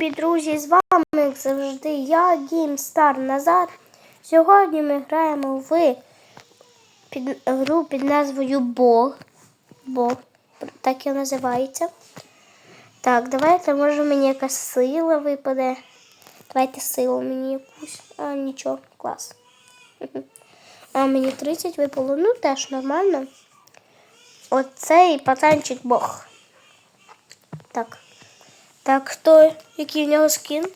Любі друзі, з вами як завжди я, Геймстар Назар. Сьогодні ми граємо в під, гру під назвою Бог. Бог, так і називається. Так, давайте, може мені якась сила випаде. Давайте силу мені якусь. А, нічого, клас. А мені 30 випало, ну теж нормально. Оцей пацанчик Бог. Так. Так, хто, який в нього скін?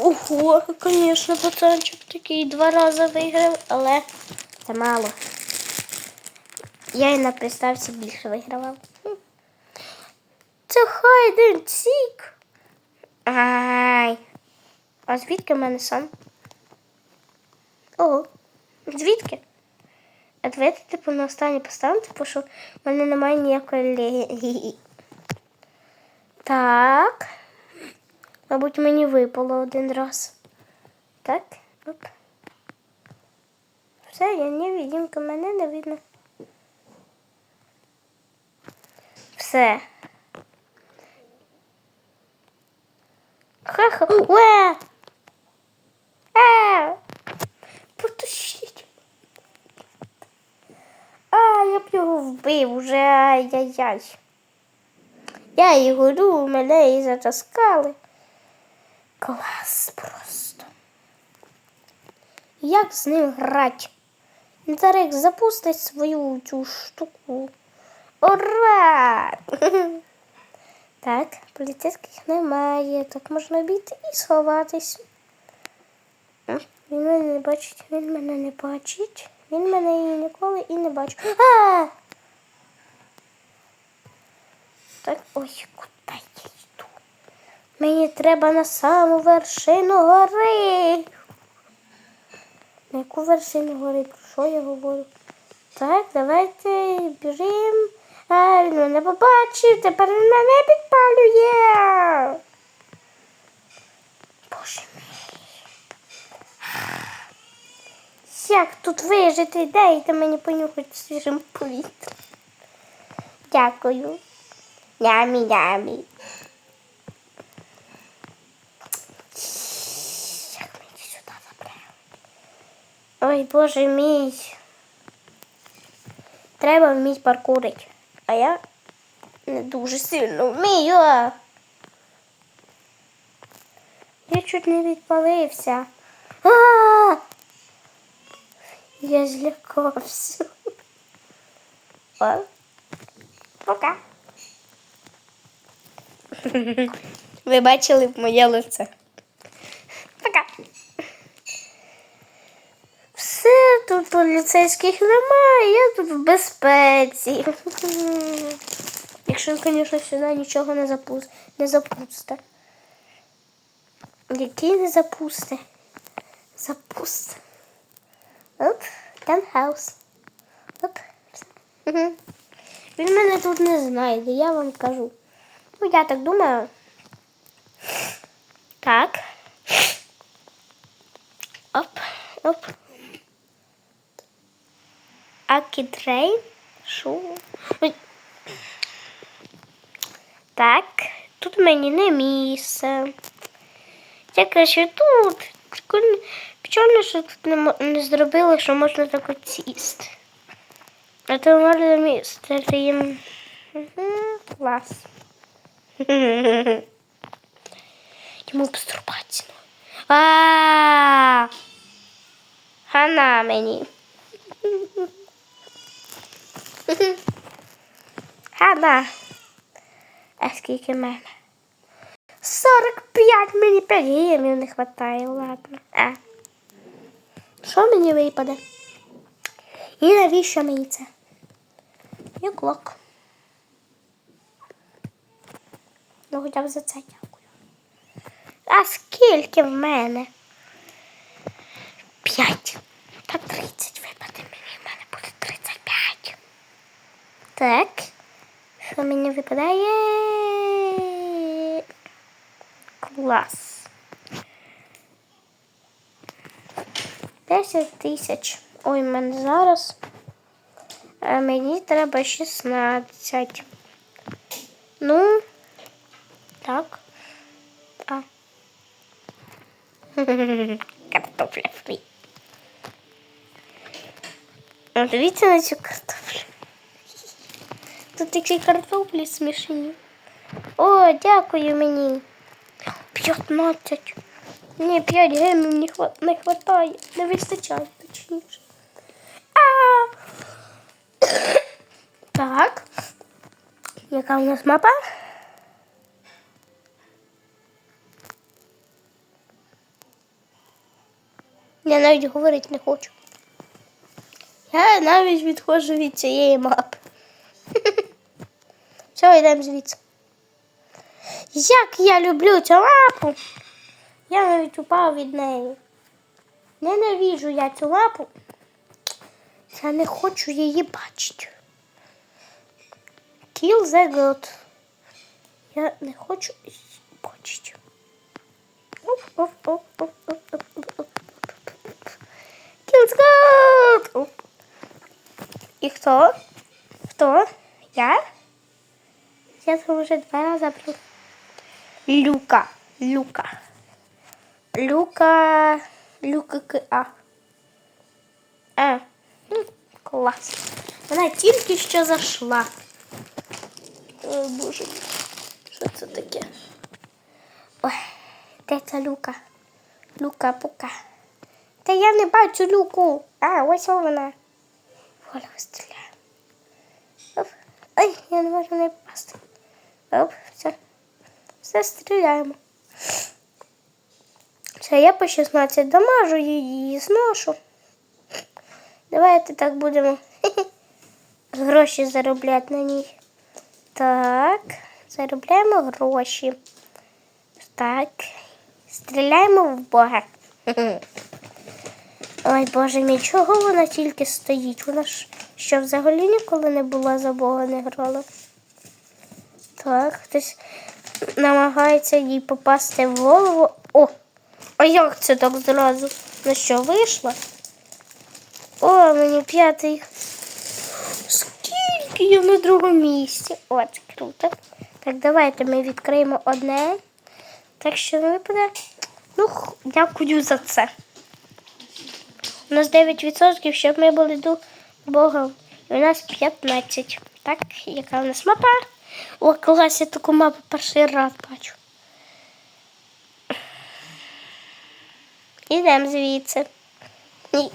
Ого, звісно, пацанчик такий два рази виграв, але це мало. Я і на приставці більше вигравав. Це хайден сік. Ай. А звідки в мене сам? Ого, звідки? Давайте типу на останній поставити, тому що в мене немає ніякої легі. Так. Мабуть, мені випало один раз. Так. Оп. Все, я невидимка, мене не видно. Все. Ха-ха. Уе! Е! Потушіть. А, я б його вбив уже. Ай-яй-яй. Я і горю, мене і затаскали. Клас просто. Як з ним грати? Інтерек запустить свою цю штуку. Ура! Так, поліцейських немає. Так можна обійти і сховатись. Він мене не бачить, він мене не бачить. Він мене ніколи і не бачить. А! Так, ой, куди я йду? Мені треба на саму вершину гори. На яку вершину гори? Про що я говорю? Так, давайте біжимо. А, він мене побачив, тепер він мене підпалює. Боже мій. Як тут вижити? Дайте мені понюхати свіжим повітрям. Дякую. Сюди забрали? Ой, боже мій. Треба вміти паркурити. А я не дуже сильно вмію. Я чуть не відпалився. А! Я злякався. Пока. Ви бачили моє лице. Пока. Все, тут поліцейських немає, я тут в безпеці. Якщо, звісно, сюди нічого не запусти. Не запусте. Який не запусте? Запусте. Оп, таунхаус. Оп. Він мене тут не знайде, я вам кажу. Ну, я так думаю. Так. Оп, оп. Акітрей. Ой. Так, тут мені не місце. Я краще тут. Печально, що тут не, не зробили, що можна так от сісти. А то можна місце. Мгм, Клас. Йому поступатися. А. Хана мені. Хана. А скільки мене? 45 мені 5 не вистачає, ладно. А. Що мені випаде? І навіщо мені це? І Ну, хоча б за це дякую. А скільки в мене? П'ять. Та 30 випаде мені, в мене буде 35. Так. Що мені випадає? Клас. 10 тисяч. Ой, мене зараз. А мені треба 16. Ну, так. Картопля фрі. Дивіться на цю картоплю. Тут такі картоплі смішні. О, дякую мені. 15. Ні, 5 гемів не, хва... не хватає. Не вистачає, точніше. А! Так. Яка у нас мапа? Я навіть говорити не хочу. Я навіть відходжу від цієї мапи. Все, йдемо звідси. Як я люблю цю мапу. Я навіть упав від неї. Ненавіжу я цю лапу. Я не хочу її бачити. Kill the god. Я не хочу її бачити. Оп, оп, оп, оп, оп, оп, оп, the god! Оп. І хто? Хто? Я? Я це вже два рази про. Люка. Люка. Люка. Люка К.А. А. Ну, клас. Вона тільки що зайшла. Ой, боже. Що це таке? Ой, де ця люка? Люка пука. Та я не бачу люку. А, ось вона. Воля вистріляє. Оп. Ай, я не можу не попасти. Оп, все. Все стріляємо. Все, я по 16 дамажу її зношу. Давайте так будемо гроші заробляти на ній. Так, заробляємо гроші. Так. Стріляємо в Бога. Ой, Боже мій, чого вона тільки стоїть? Вона ж що взагалі ніколи не була за Бога не грала. Так, хтось намагається їй попасти в голову. О! А як це так зразу? Ну що, вийшла? О, мені п'ятий. Скільки я на другому місці? О, це круто. Так, давайте ми відкриємо одне. Так що не випаде. Ну, дякую за це. У нас 9%, щоб ми були до Бога. І у нас 15. Так, яка у нас мапа? О, клас, я таку мапу перший раз бачу. Ідемо звідси.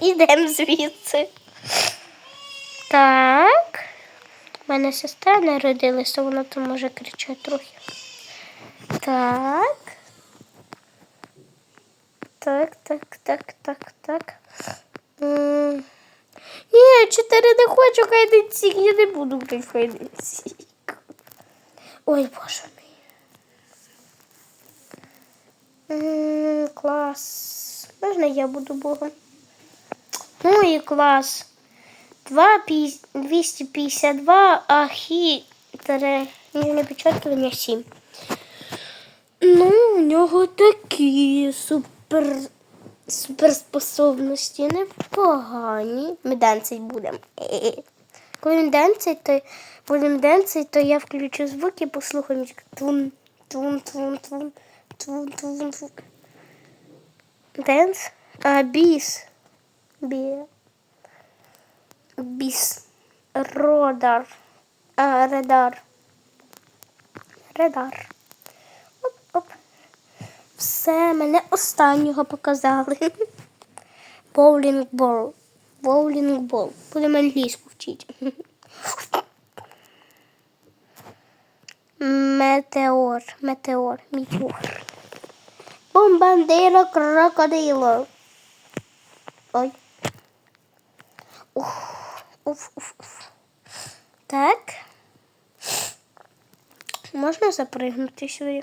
Ідемо звідси. Так. У мене сестра народилася, вона там може кричати трохи. Так. Так, так, так, так, так. Ні, чотири не хочу хайденсік, я не буду грати в хайденсік. Ой, боже мій. Клас. Можна я буду богом? Ну і клас. 252, а хі тире нижнє підчеркування 7. Ну, у нього такі супер суперспособності непогані. Ми денцить будемо. Коли денцить, то будемо денцить, то я включу звуки, послухаю. Тун, тун, тун, тун, тун, тун, тун. Денс? А, біс. Бі. Біс. Родар. А, редар. Редар. Все, мене останнього показали. Боулінг бол. Боулінг бол. Будемо англійську вчити. Метеор. Метеор. Метеор. Бомбандиро крокодило. Ой. Уф, уф, уф, уф. Так. Можна запригнути сюди?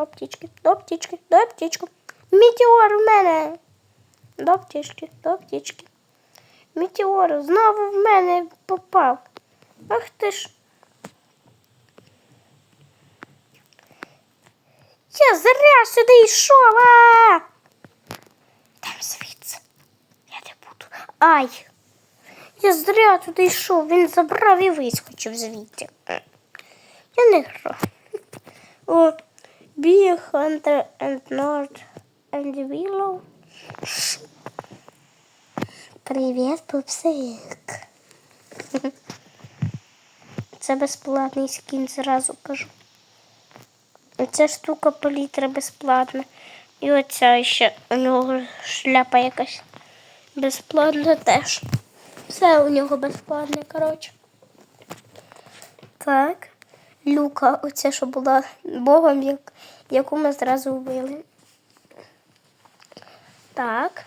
до птічки, до птічки, до птічки. Метеор в мене. До птічки, до птічки. Метеор знову в мене попав. Ах ти ж. Я зря сюди йшов. А! Там звідси. Я не буду. Ай! Я зря туди йшов, він забрав і вискочив звідти. Я не граю. О, Be Hunter and North and Willow. Привіт, пупсик. Це безплатний скін, зразу кажу. Оця штука палітра безплатна. І оця ще у нього шляпа якась безплатна теж. Все у нього безплатне, коротше. Так. Люка, оця, що була богом, як, яку ми зразу вбили. Так.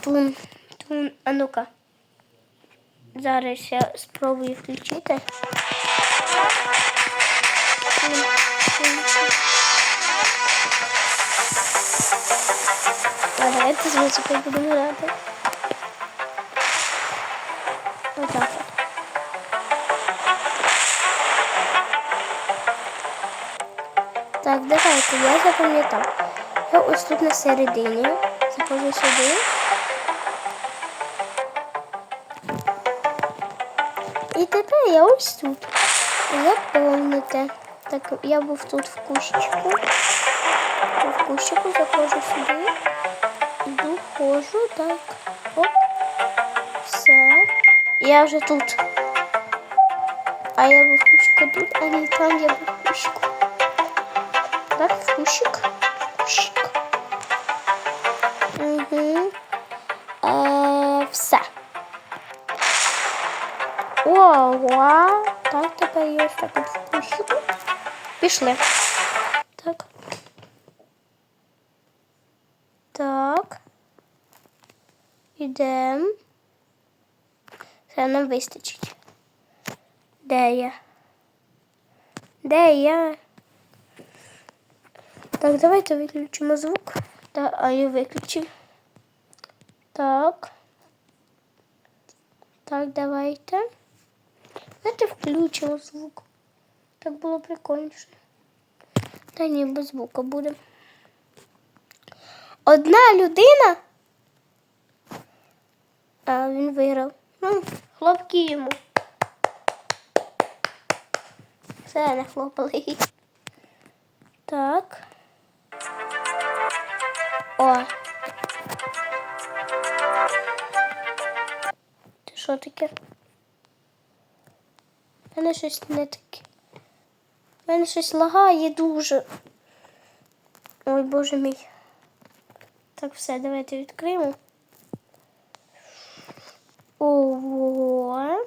Тун, тун, а ну-ка. Зараз я спробую включити. Тун, тун, тун. А давайте з музикою будемо грати. Отак от. Так, давайте, я запам'ятав. Я ось тут на середині. Заходжу сюди. І тепер я ось тут. Заповните. Так, я був тут в кущику. В кущику заходжу сюди. Іду, ходжу, так. Оп. Все. Я вже тут. А я був кущику тут, а не там я був. Так, кущик. Е, все. Ого. Так, тепер я ось так от. Пішли. Так. Так. Ідемо. Нам вистачить. Де я? Де я? Так, давайте виключимо звук. Та, а я виключив. Так. Так, давайте. Давайте включимо звук. Так було прикольніше. Та ні, без звука буде. Одна людина. А він виграв. Ну, хлопки йому. Все, не хлопали. Так. О. Ти що таке? У мене щось не таке. У мене щось лагає дуже. Ой, боже мій. Так, все, давайте відкриємо. Ого.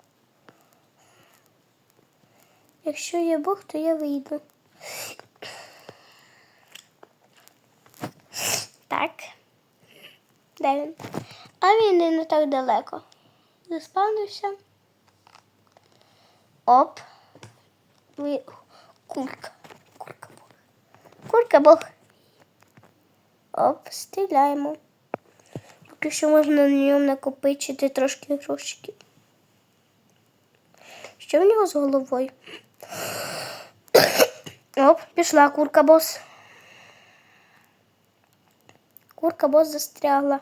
Якщо я Бог, то я вийду. Так. Де він? А він не так далеко. Заспавнився. Оп. Ви... Курка. Курка Бог. Курка Бог. Оп, стріляємо. Поки що можна на ньому накопичити трошки грошиків. Що в нього з головою? Оп, пішла курка бос. Курка бос застрягла.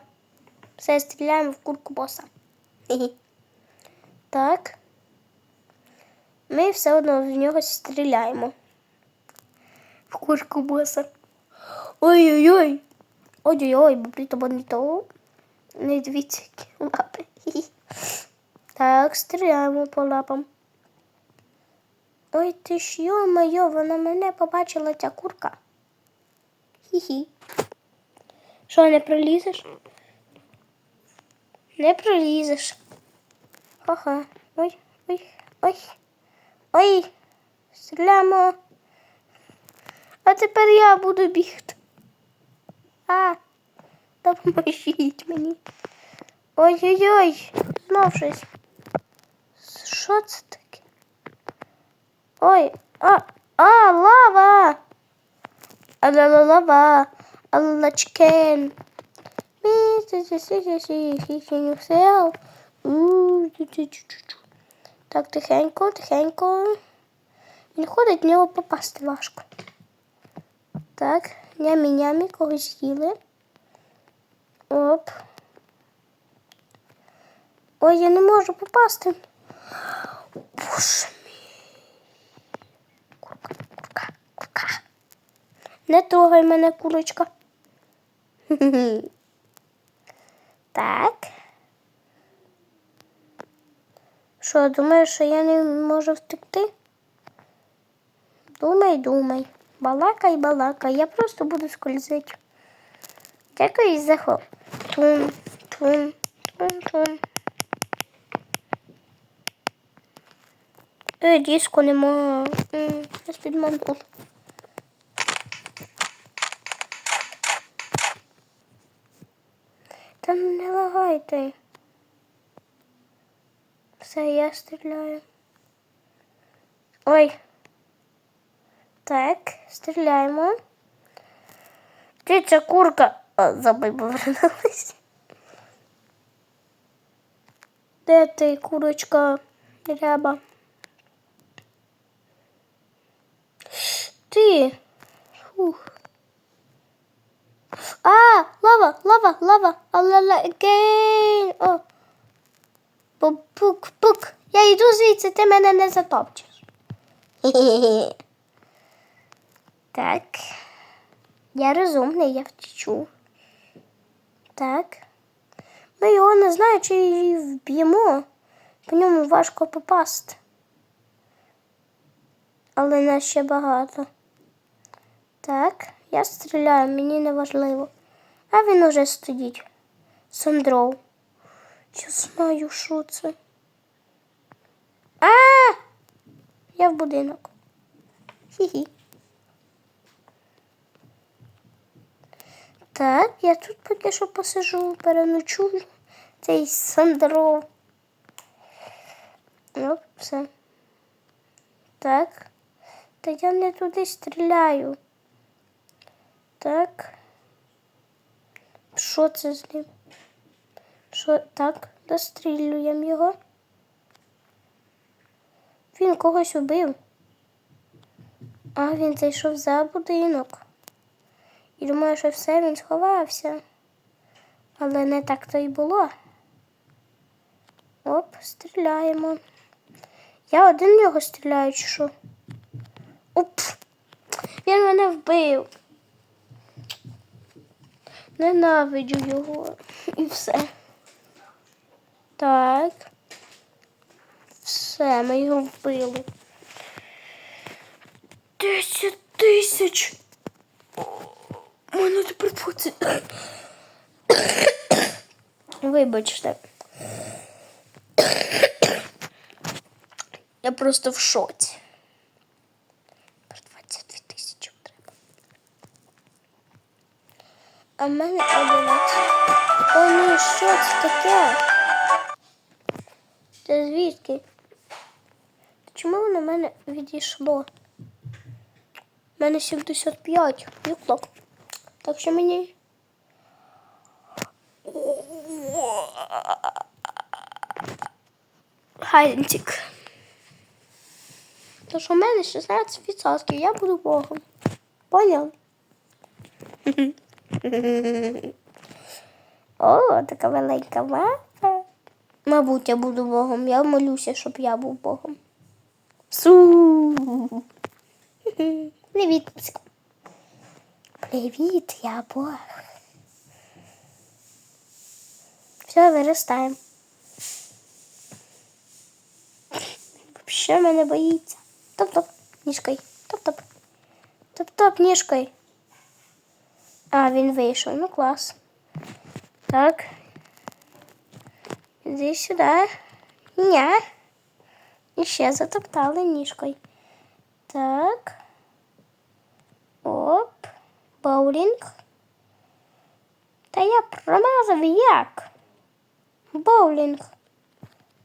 Все, стріляємо в курку боса. Так. Ми все одно в нього стріляємо. В курку боса. Ой-ой-ой. Ой-ой-ой, бабліто бонito. Не дивіться, які лапи. Так, стріляємо по лапам. Ой ти ж йо-моє, вона мене побачила ця курка. Хі-хі. Що, не пролізеш? Не пролізеш. Ха-ха. Ой, ой, ой. Ой. Стріляємо. А тепер я буду бігти. А, допоможіть мені. Ой-ой-ой, знов щось. Що це таке? Ой, а, а, лава! А ла ла лава, а ла чкен. Так, тихенько, тихенько. Він ходить, в нього попасти важко. Так, нямі-нямі, когось їли. Оп. Ой, я не можу попасти. Боже мій. Курка, курка, курка. Не трогай мене, курочка. Так. Що, думаєш, що я не можу втекти? Думай, думай. Балакай, балакай. Я просто буду скользити. Дякую за хоп. Тун, тун, тун, тун. Е, диску нема. Я підманув. Та не лагайте. Все, я стріляю. Ой. Так, стріляємо. Ця курка? А, забий повернулась. Де ти, курочка ряба? Ти. Фух. А, лава, лава, лава, алала, again. О. Пук-пук. Я йду звідси, ти мене не затопчеш. Так. Я розумний, я втечу. Так. Ми його не знаю, чи й вб'ємо. По ньому важко попасти. Але нас ще багато. Так, я стріляю, мені не важливо. А він уже стоїть. Сандров. Я знаю, що це. А! Я в будинок. Хі-хі. Так, я тут поки що посижу, переночую. Цей Сандров. Ну, все. Так. Та я не туди стріляю. Так. Що це з ним? Що так, дострілюємо його. Він когось убив. А він зайшов за будинок. І думаю, що все він сховався. Але не так то й було. Оп, стріляємо. Я один в нього стріляю, чи що? Оп! Він мене вбив. Ненавиджу його. І все. Так. Все, ми його вбили. Десять тисяч. У мене тепер 20. Вибачте. Я просто в шоці. Про 22 тисячі треба. А в мене 11. О, ні, що це таке? Це звідки? Чому воно в мене відійшло? У мене 75. Юклок. Так що мені. Хайденчик. Тож у мене 16%, я буду Богом. Поняв? О, така велика мапа. Мабуть, я буду Богом. Я молюся, щоб я був Богом. Су. Привіт. Привіт, я Бог. Все, виростаємо. Що мене боїться? Топ-топ. Ніжкою. Топ-топ. Топ-топ ніжкою. А, він вийшов. Ну клас. Так. Іди сюди. Ня. І ще затоптали ніжкою. Так. Оп. Боулінг. Та я промазав як? Боулінг.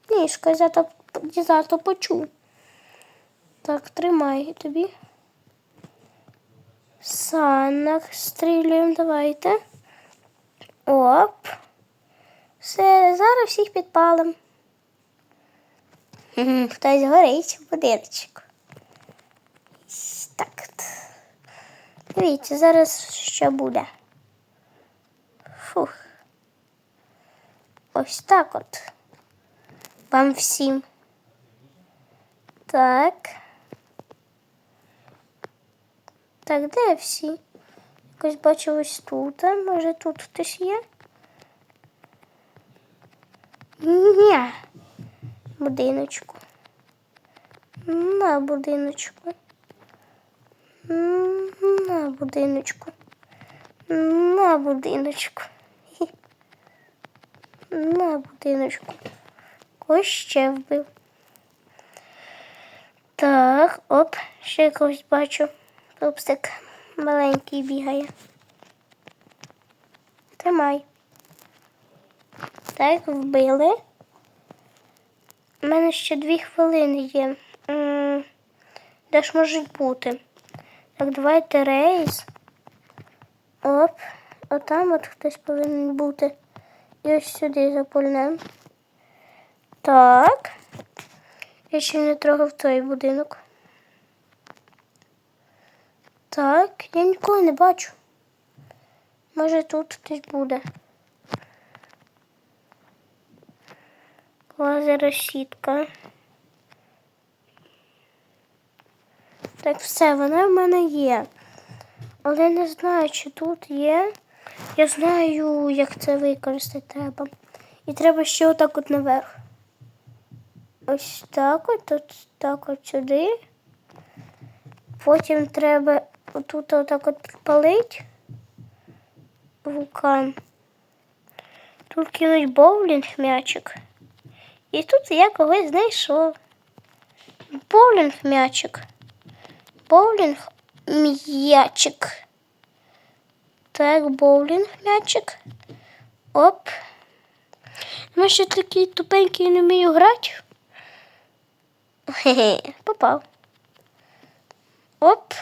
Ніжкою зато, зато почув. Так, тримай тобі. Санок стрілюємо, давайте. Оп. Все, зараз всіх підпалимо. Хтось горить в будиночку. Так. Дивіться, зараз що буде. Фух. Ось так от. Вам всім. Так. Так, де всі? Якось бачу ось тут. а Може тут хтось є? Ні. Будиночку. На будиночку. На будиночку. На будиночку. На будиночку. Ось ще вбив. Так, оп, ще когось бачу. Пупсик маленький бігає. Тримай. Так, вбили. У мене ще дві хвилини є. Де ж можуть бути? Так, давайте рейс. Оп. Отам от хтось повинен бути. І ось сюди запульнемо. Так. Я ще не трогав той будинок. Так, я нікого не бачу. Може тут хтось буде. Лазера сітка. Так, все, вона в мене є. Але не знаю, чи тут є. Я знаю, як це використати треба. І треба ще отак от наверх. Ось так от, от так от сюди. Потім треба отут отак от підпалити вулкан. Тут кинуть боулінг м'ячик. І тут я когось знайшов. Боулінг м'ячик. Боулінг м'ячик. Так, боулінг м'ячик. Оп. Ну, ще такий тупенький не вмію грати. Хе-хе, попав. Оп.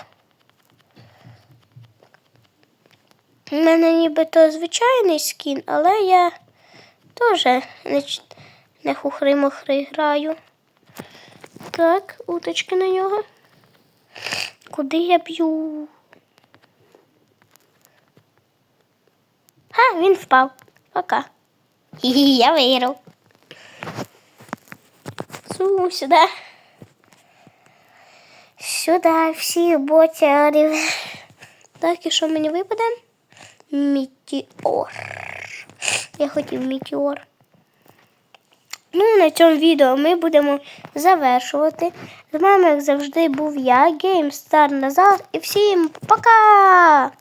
У мене нібито звичайний скін, але я теж не, не хухри-мохри граю. Так, уточки на нього. Куди я б'ю? Ха, він впав. Пока. Хі-хі, я виграв. Су, сюди. Сюди всіх ботярів. Так, і що мені випаде? Мітіор. Я хотів мітіор. Ну, на цьому відео ми будемо завершувати. З вами, як завжди, був я, GameStar Назар. І всім пока!